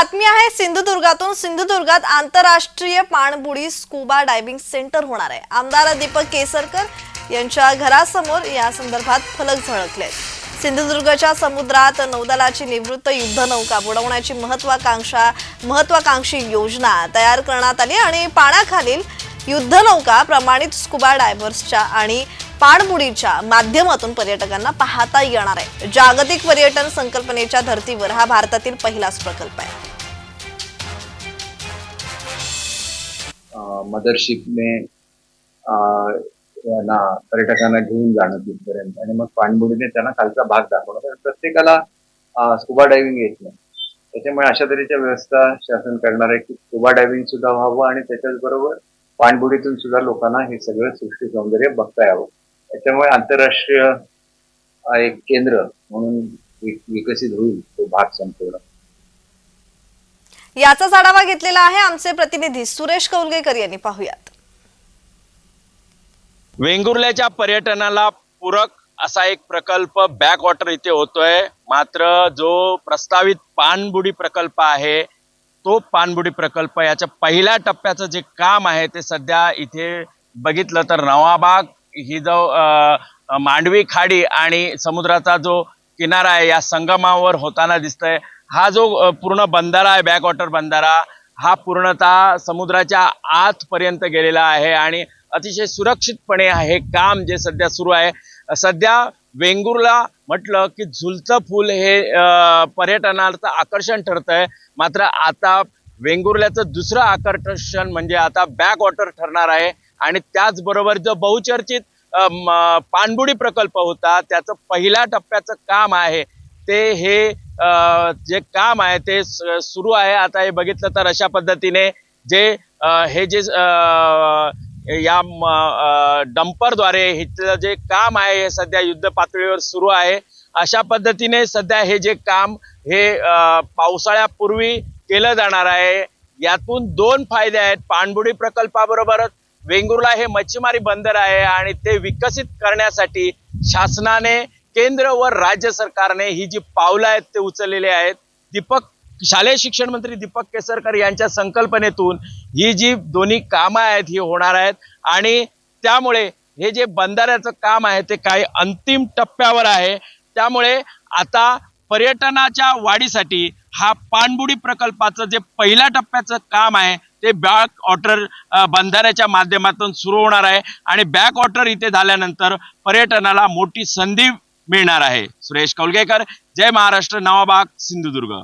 बातमी आहे सिंधुदुर्गातून सिंधुदुर्गात आंतरराष्ट्रीय पाणबुडी स्कुबा डायव्हिंग सेंटर होणार आहे. आमदार दीपक केसरकर यांच्या घरासमोर या संदर्भात फलक झळकले सिंधुदुर्गच्या समुद्रात नौदलाची निवृत्त युद्धनौका बुडवण्याची महत्वाकांक्षा महत्वाकांक्षी योजना तयार करण्यात आली आणि पाण्याखालील युद्धनौका प्रमाणित स्कुबा डायव्हर्सच्या आणि पाणबुडीच्या माध्यमातून पर्यटकांना पाहता येणार आहे. जागतिक पर्यटन संकल्पनेच्या धर्तीवर हा भारतातील पहिलाच प्रकल्प आहे. मदरशिपने यांना पर्यटकांना घेऊन जाणं तिथपर्यंत. आणि मग पाणबुडीने त्यांना खालचा भाग दाखवणं कारण प्रत्येकाला स्कुबा डायव्हिंग येत नाही. त्याच्यामुळे अशा तऱ्हेच्या व्यवस्था शासन करणार आहे की स्कुबा डायव्हिंग सुद्धा व्हावं आणि त्याच्याच बरोबर पाणबुडीतून सुद्धा लोकांना हे सगळं सृष्टी सौंदर्य बघता यावं. त्याच्यामुळे आंतरराष्ट्रीय एक केंद्र म्हणून विकसित होईल तो भाग संपूर्ण. याचाच आढावा घेतलेला आहे आमचे प्रतिनिधी सुरेश कौलगेकर यांनी. पाहुयात. वेंगुर्ल्याच्या पर्यटनाला पूरक असा एक प्रकल्प बॅक वॉटर इथे होतोय. मात्र जो प्रस्तावित पाणबुडी प्रकल्प आहे तो पाणबुडी प्रकल्प याच्या पहिल्या टप्प्याचं जे काम आहे ते सध्या इथे बघितलं तर नवाबाग ही जो मांडवी खाडी आणि समुद्राचा जो किनारा आहे या संगमावर होताना दिसतंय. हा जो पूर्ण बंधारा आहे बॅकवॉटर बंधारा हा पूर्णतः समुद्राच्या आतपर्यंत गेलेला आहे आणि अतिशय सुरक्षितपणे हे काम जे सध्या सुरू आहे सध्या वेंगुर्ला म्हटलं की झुलतं फूल हे पर्यटनाचं आकर्षण ठरतंय. मात्र आता वेंगुर्ल्याचं दुसरं आकर्षण म्हणजे आता बॅक वॉटर ठरणार आहे. आणि त्याचबरोबर जो बहुचर्चित म, पाणबुडी प्रकल्प होता त्याचं पहिल्या टप्प्याचं काम आहे. ते हे जे काम आहे ते स- सुरू आहे. आता हे बघितलं तर अशा पद्धतीने जे हे जे या म, डंपरद्वारे हिथलं जे काम आहे हे सध्या युद्ध पातळीवर सुरू आहे. अशा पद्धतीने सध्या हे जे काम हे पावसाळ्यापूर्वी केलं जाणार आहे. यातून दोन फायदे आहेत. पाणबुडी प्रकल्पाबरोबरच वेंगुर्ला हे मच्छीमारी बंदर आहे आणि ते विकसित करण्यासाठी शासनाने केंद्र व राज्य सरकारने ही जी पावलं आहेत ते उचललेली आहेत. दीपक शालेय शिक्षण मंत्री दीपक केसरकर यांच्या संकल्पनेतून ही जी दोन्ही कामं आहेत ही होणार आहेत. आणि त्यामुळे हे जे बंधाऱ्याचं काम आहे ते काही अंतिम टप्प्यावर आहे. त्यामुळे आता पर्यटनाच्या वाढीसाठी हा पाणबुडी प्रकल्पाचं जे पहिल्या टप्प्याचं काम आहे ते बॅक वॉटर बंधाऱ्याच्या माध्यमातून सुरू होणार आहे. आणि बॅक वॉटर इथे झाल्यानंतर पर्यटनाला मोठी संधी मिळणार आहे. सुरेश कौलगेकर जय महाराष्ट्र नवाबाग सिंधुदुर्ग.